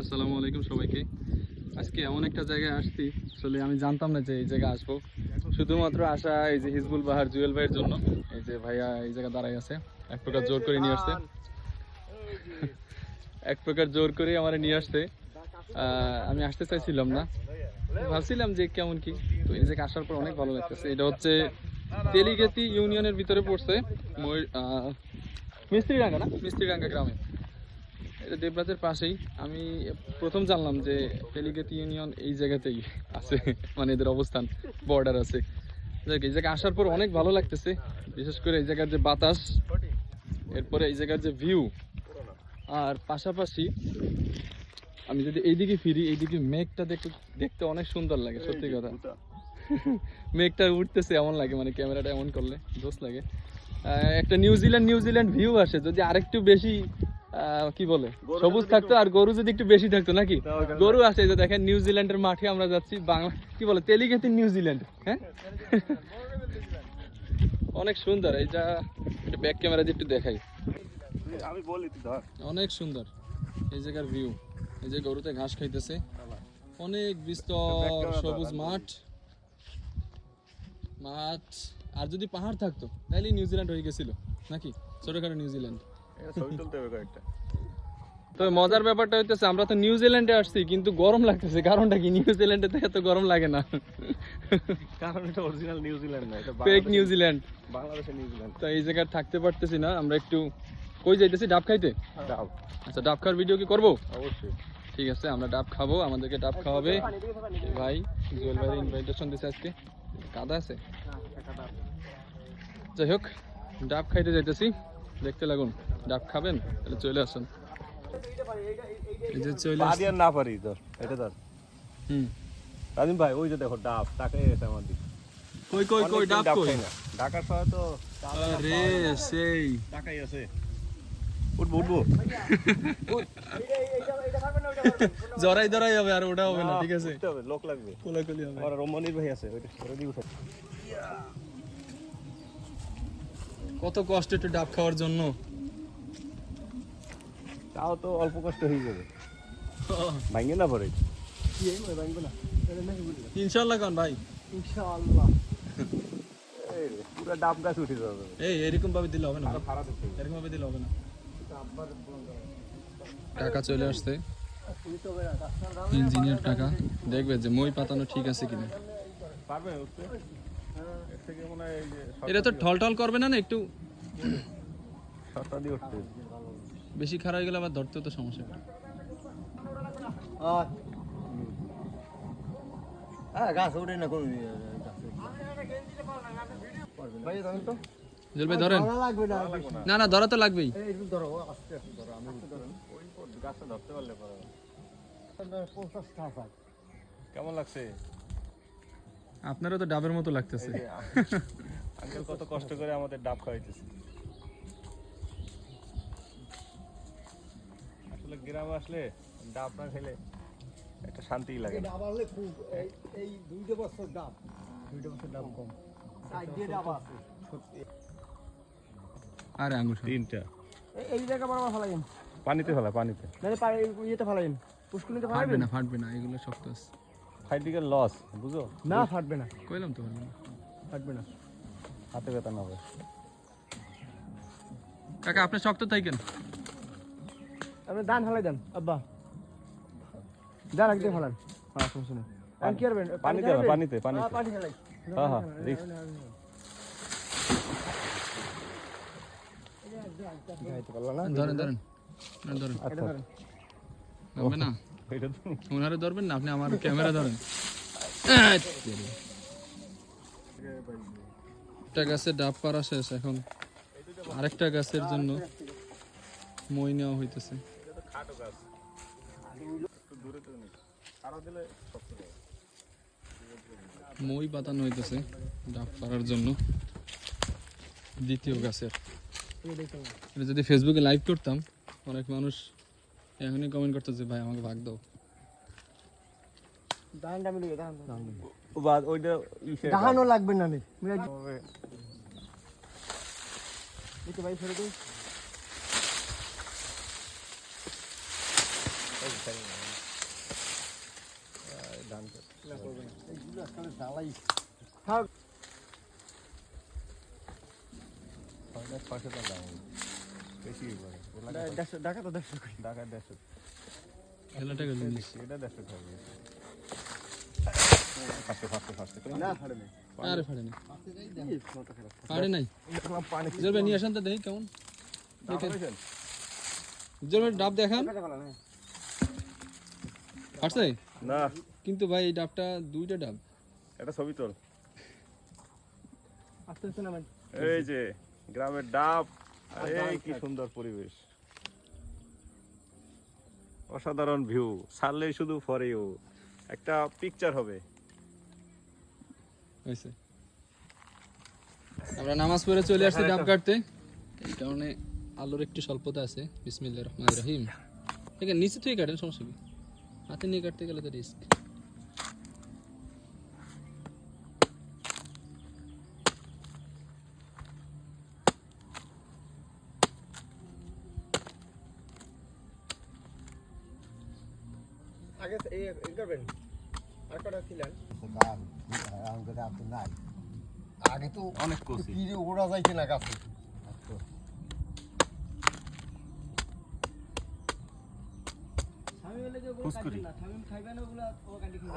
আসসালামু আলাইকুম সবাইকে। আজকে এমন একটা জায়গায় আসছি আসলে আমি জানতাম না যে এই জায়গায় আসব। শুধুমাত্র আসা এই যে হিজবুল বাহার জুয়েল ভাইয়ের জন্য। এই যে ভাইয়া এই জায়গায় দাঁড়াই আছে এক প্রকার জোর করে নিয়ে আসছে। এক প্রকার জোর করে আমার নিয়ে আসছে। আহ, আমি আসতে চাইছিলাম না। ভাবছিলাম যে কেমন কি তো এই জায়গায় আসার পর অনেক ভালো লাগতেছে। এটা হচ্ছে তেলিগেতি ইউনিয়নের ভিতরে পড়ছে মিস্ত্রিডাঙ্গা না? মিস্ত্রিডাঙ্গা গ্রামে। এটা দেবরাজের পাশেই আমি প্রথম জানলাম যে তেলিগেতি ইউনিয়ন এই জায়গাতেই আছে মানে এদের অবস্থান বর্ডার আছে। যাক, এই জায়গায় আসার পর অনেক ভালো লাগতেছে বিশেষ করে এই জায়গার যে বাতাস এরপরে এই জায়গার যে ভিউ আর পাশাপাশি আমি যদি এইদিকে ফিরি এইদিকে মেঘটা দেখতে দেখতে অনেক সুন্দর লাগে সত্যি কথা। মেঘটা উঠতেছে এমন লাগে মানে ক্যামেরাটা এমন করলে দোষ লাগে। একটা নিউজিল্যান্ড নিউজিল্যান্ড ভিউ আসে যদি আরেকটু বেশি কি বলে? সবুজ থাকতো আর গরু যদি একটু বেশি থাকতো নাকি? গরু আছে যে দেখেন নিউজিল্যান্ডের মাঠে আমরা যাচ্ছি বাংলা কি বলে তেলিগেতি নিউজিল্যান্ড হ্যাঁ? অনেক সুন্দর এই যা একটু ব্যাক ক্যামেরা দিয়ে একটু দেখাই। আমি বলি ধর। অনেক সুন্দর এই জায়গার ভিউ এই যে গরুতে ঘাস খাইতেছে। অনেক বিস্তর সবুজ মাঠ মাঠ আর যদি পাহাড় থাকতো তাহলে নিউজিল্যান্ড হয়ে গেছিল নাকি? ছোটখাটো নিউজিল্যান্ড ছবি তুলতে হবে কয়েকটা। তবে মজার ব্যাপারটা হইতেছে আমরা তো নিউজিল্যান্ডে আসছি কিন্তু গরম লাগতেছে। কারণটা কি? নিউজিল্যান্ডে তো এত গরম লাগে না। কারণ এটা অরিজিনাল নিউজিল্যান্ড না এটা ফেক নিউজিল্যান্ড বাংলাদেশের নিউজিল্যান্ড তো এই জায়গায় থাকতে পারতেছি না আমরা একটু কই যাইতেছি? ডাব খাইতে? ডাব। আচ্ছা ডাব খাওয়ার ভিডিও কি করব? অবশ্যই। ঠিক আছে আমরা ডাব খাব আমাদেরকে ডাব খাওয়াবে। ভাই জুয়েল ভাই ইনভাইটেশন দিছে আজকে। কাদা আছে। যাই হোক ডাব খাইতে যাইতেছি। দেখতে লাগুন। ডাব খাবেন? তাহলে চলে আসুন। এই যে চলে পা আসছে না পারি এটা ধর। হুম। রাজিম ভাই ওই যে দেখো ডাব তাকাই গেছে আমার দিকে। কই কই কই ডাব কই? খাই ঢাকার শহরে তো আরে সেই। তাকাই আছে। উঠবো উঠবো জরাই ধরাই হবে আর ওটা হবে না ঠিক আছে? লোক লাগবে। কোলাকুলি হবে। আমার রমণীর ভাই আছে ওইটা দিয়ে উঠে কত কষ্ট একটু ডাব খাওয়ার জন্য। তাও তো অল্প কষ্ট হয়ে যাবে। ভাঙে না পরে? ইনশাল্লাহ কান ভাই। এই রে, পুরো ডাব গাছ উঠে যাবে। এই এরকম ভাবে দিলে হবে না এরকম ভাবে দিলে হবে না। টাকা চলে আসছে। ইঞ্জিনিয়ার টাকা। দেখবে যে মই পাতানো ঠিক আছে কিনা। পারবে থেকে মনে হয় এই যে এটা তো ঠল ঠল করবে না না একটু সস্তা দিয়ে উঠতে। বেশি খারাপ হয়ে গেলে আবার ধরতেও তো সমস্যা হবে। হ্যাঁ গাছ ওঠে না কোনো ধরেন না না না ধরা তো লাগবেই। ধরো আস্তে আস্তে ধরো আমি একটু ধরেন গাছটা ধরতে পারলে পরে। কেমন লাগছে? আপনারও তো ডাবের মতো লাগতেছে। আঙ্কেল কত কষ্ট করে আমাদের ডাব খাওয়াইতেছে। আসলে গ্রামে আসলে ডাব না খেলে একটা শান্তিই লাগে ডাব আনলে খুব এই দুইটা বছর ডাব। দুইটা বছর ডাব কম। সাইড দিয়ে ডাব আছে। আরে আঙ্গুর সব। তিনটা। এই- এই জায়গা বারবার ফেলাইন পানিতে ফেলা পানিতে। ইয়েতে ফেলাইন পুষ্কুনিতে ফাটবে না ফাটবে না এগুলো শক্ত আছে। ফাইভ দিকে লস বুঝো না ফাটবে না। কইলাম তো ফাটবে না। হাতে ব্যথা না হবে কাকা আপনি শক্ত থাকেন আপনি দান ফেলাই দেন আব্বা। দান একদিন ফেলান হ্যাঁ সমস্যা নেই। আর কি করবেন পানিতে পানিতে পানিতে। হ্যাঁ, পানি হ্যাঁ হ্যাঁ রিক্স ধরেন ধরেন। ধরেন আচ্ছা। না? এটা ধরবেন না? আপনি আমার ক্যামেরা ধরেন। একটা গাছে ডাব পাড়া শেষ এখন। আরেকটা গাছের জন্য মই নেওয়া হইতেছে। মই পাতানো হইতেছে ডাব পাড়ার জন্য। দ্বিতীয় গাছের। যদি ফেসবুকে লাইভ করতাম, অনেক মানুষ এখনই কমেন্ট করতেছে ভাই আমাকে ভাগ দাও। দানটা মিলিয়ে দান বাদ ওইটা দাহানও লাগবে না নে দেখতে ভাই ছেড়ে দিই পাশে দাম বেশি তো দেড়শো ঢাকা দেড়শো। এটা দেড়শো থাকবে কিন্তু ভাই এই ডাবটা দুইটা ডাব। এটা ছবি তোল। আস্তে আস্তে নামেন। এই যে গ্রামের ডাব। এই কি সুন্দর পরিবেশ। অসাধারণ ভিউ ছাড়লেই শুধু ফরেও একটা পিকচার হবে। আমরা নামাজ পড়ে চলে আসছি ডাব কাটতে। এই কারণে আলোর একটু স্বল্পতা আছে। বিসমিল্লাহ রহমান রহিম। ঠিক আছে নিচে থেকে কাটেন সমস্যা কি? হাতে নিয়ে কাটতে গেলে তো রিস্ক আগে এই করবেন? আর কটা ছিলেন? আগে তো অনেক পিড়ে ওড়া যাইছে না গাছে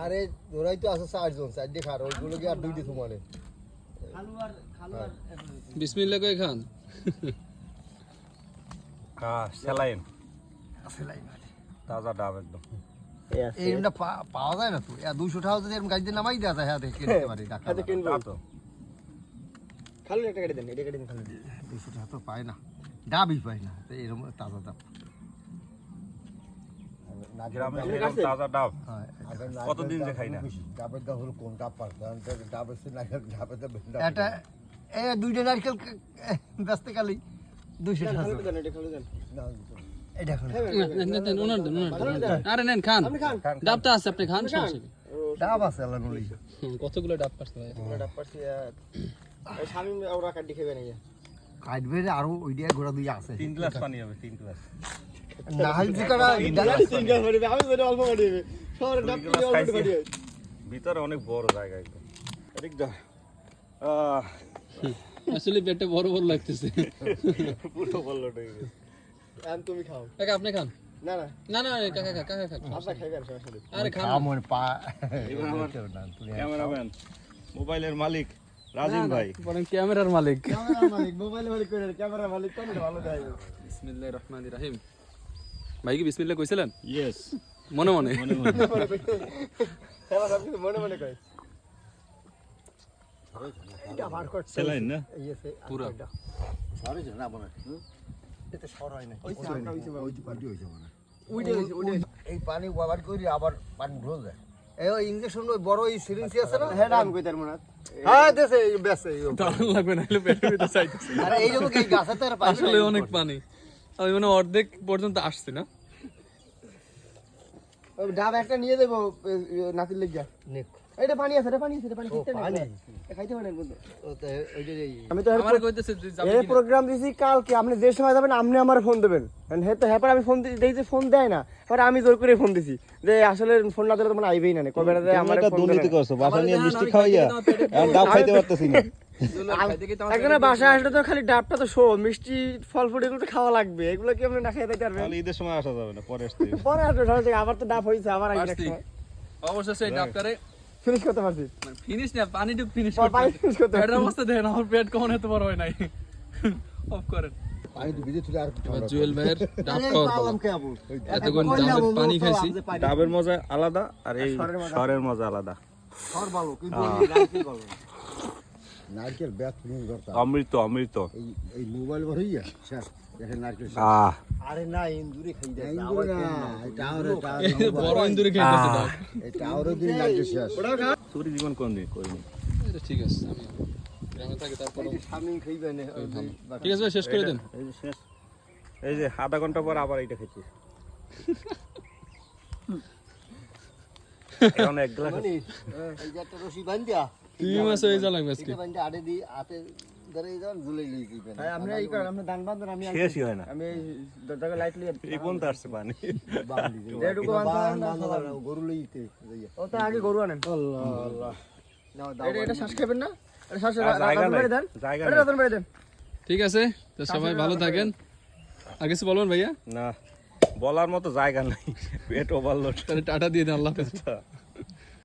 আরে ওরাই তো আছে চারজন চারটে খার ওইগুলো কি আর দুইটি সমানে? বিসমিল্লাহ কই খান? হ্যাঁ স্যালাইন তাজা ডাব একদম। এইটা পাওয়া যায় না তো। দুইশো টাকা যদি এরকম গাড়িতে নামাই দেওয়া যায় কিনতে পারি টাকা কিনবো তো খালুন একটা গাড়ি দেন এটা গাড়ি দেন খালুন দুইশো টাকা তো পায় না। ডাবই পায় না তো এরকম তাজা ডাব। গ্রামে এরকম তাজা ডাব। হ্যাঁ দুইটা নারকেল ব্যস্ত কালি দুইশো টাকা। এটা খালুন দেন এটা এখন নেন, নেন, ওনার দেন, ওনার আরে নেন খান। ডাবটা আছে আপনি খান সমস্যা ডাব আছে আল্লাহ নলি কতগুলো ডাব কাটতে ভাই? ডাব পাচ্ছি স্বামী ওরা কাটি খেবে না কাটবে আরও ওই দিয়ে ঘোরা দুই আছে। তিন গ্লাস পানি হবে তিন গ্লাস। নাহাল জিকারা তিন গাছ মারিবে আমি তো অল্প মারিবে শহরে ডাব দুই অল্প খাইছি। ভিতরে অনেক বড় জায়গা একদম। এদিক দা আসলে পেটটা বড় বড় লাগতেছে। পুরো বলল। এখন তুমি খাও। কাকা আপনি খান? না না। না না কাকা কাকা কাকা খান। আপনার খাইবেন সমস্যা আরে খান। আমার পা ক্যামেরাম্যান মোবাইলের মালিক রাজীব ভাই। বলেন ক্যামেরার মালিক। ক্যামেরা মালিক মোবাইল মালিক করে ক্যামেরা মালিক কোন ভালো দেয়? বিসমিল্লাহির রহমানির রহিম। ভাই কি বিসমিল্লাহ কইছিলেন? ইয়েস মনে মনে। মনে মনে। মনে মনে করে এটা বার করছে না? পুরা। না মনে এতে সর হয় না ওই সামনে হইছে ওই পার্টি হইছে মানে উইডে হইছে উইডে এই পানি করি আবার পানি ঢোল যায় এই ওই ইঞ্জেকশন ওই বড় এই সিরিঞ্জ আছে না? হ্যাঁ আমি কইতার মনে হ্যাঁ। দেশে বেসে দারুণ লাগবে না হলে পেটের ভিতরে চাইতেছে। আরে এই রকম এই গাছে তো আর পানি আসলে অনেক পানি। আমি মানে অর্ধেক পর্যন্ত আসছে না। ডাব একটা নিয়ে দেবো নাতির লেগিয়া। নেক। এটা পানি আছে এটা পানি আছে এটা পানি খেতে পানি? খাইতে পারেন বন্ধু। ও তো ওই যে এই আমি তো আমার কইতেছে এই প্রোগ্রাম দিছি কালকে। আপনি যে সময় যাবেন আপনি আমার ফোন দেবেন। হ্যাঁ তো হ্যাঁ আমি ফোন দিয়েছি ফোন দেয় না পরে আমি জোর করে ফোন দিছি। যে আসলে ফোন না দিলে তোমার আইবেই না কবে আমার ফোন করছ বাসা নিয়ে মিষ্টি খাওয়াইয়া ডাব খাইতে পারতেছি না। বাসায় আসলে তো খালি ডাবটা তো শো মিষ্টি ফল ফুড এগুলো খাওয়া লাগবে। এগুলো কি আপনি না খেয়ে দিতে পারবেন? ঈদের সময় আসা যাবে না পরে আসতে। পরে আসবে আবার তো ডাব হয়েছে আবার পারছি। ডাবটারে ফিনিশ করতে পারছি মানে ফিনিশ না ফিনিশ পানি ফিনিশ করতে পেটের পারছি অবস্থা দেখেন আমার পেট কখন এত বড় হয় নাই। অফ করেন। পানি তো ভিজে তুলে আর জুয়েল ভাইয়ের ডাব খাওয়ার পালা। পালাম কে আবু। এতক্ষণ ডাবের পানি খাইছি। ডাবের মজা আলাদা আর এই মজা আলাদা। সর ভালো কিন্তু নারকেল ভালো নারকেল ব্যাট অমৃত অমৃত। এই মোবাইল হইয়া আহ আরে না ইন্দুরি খাই দেয় ইন্দুর না এটা আরে এই যে বড় ইন্দুরে খাইতেছে ডাব এটা আরও দিন নারকেল শেষ চুরি জীবন কোন দিন করিনি। এটা ঠিক আছে আমি গ্রামে থাকি তারপর সামনে খাইবে না ঠিক আছে শেষ করে দেন। এই যে শেষ। এই যে আধা ঘণ্টা পর আবার এইটা খেয়েছি এখন এক গ্লাস এই যে একটা রশি হয়ে যা লাগবে আজকে। এটা আড়ে দি হাতে ধরে আপনি এই করেন আপনি আমি শেষই হয় না। আমি দরজাকে লাইট লিয়ে এই পর্যন্ত আসছে পানি। যেটুকু গরু লইতে ও তো আগে গরু আনেন। আল্লাহ আল্লাহ। এটা এটা শ্বাস খাবেন না? এটা শ্বাস রাতন নাই, দেন। এটা রাতন বাড়ি দেন। ঠিক আছে তো সবাই ভালো থাকেন। আর কিছু বলবেন ভাইয়া? না বলার মতো জায়গা নাই। পেট ওভারলোড তাহলে টাটা দিয়ে দেন আল্লাহ হাফেজ।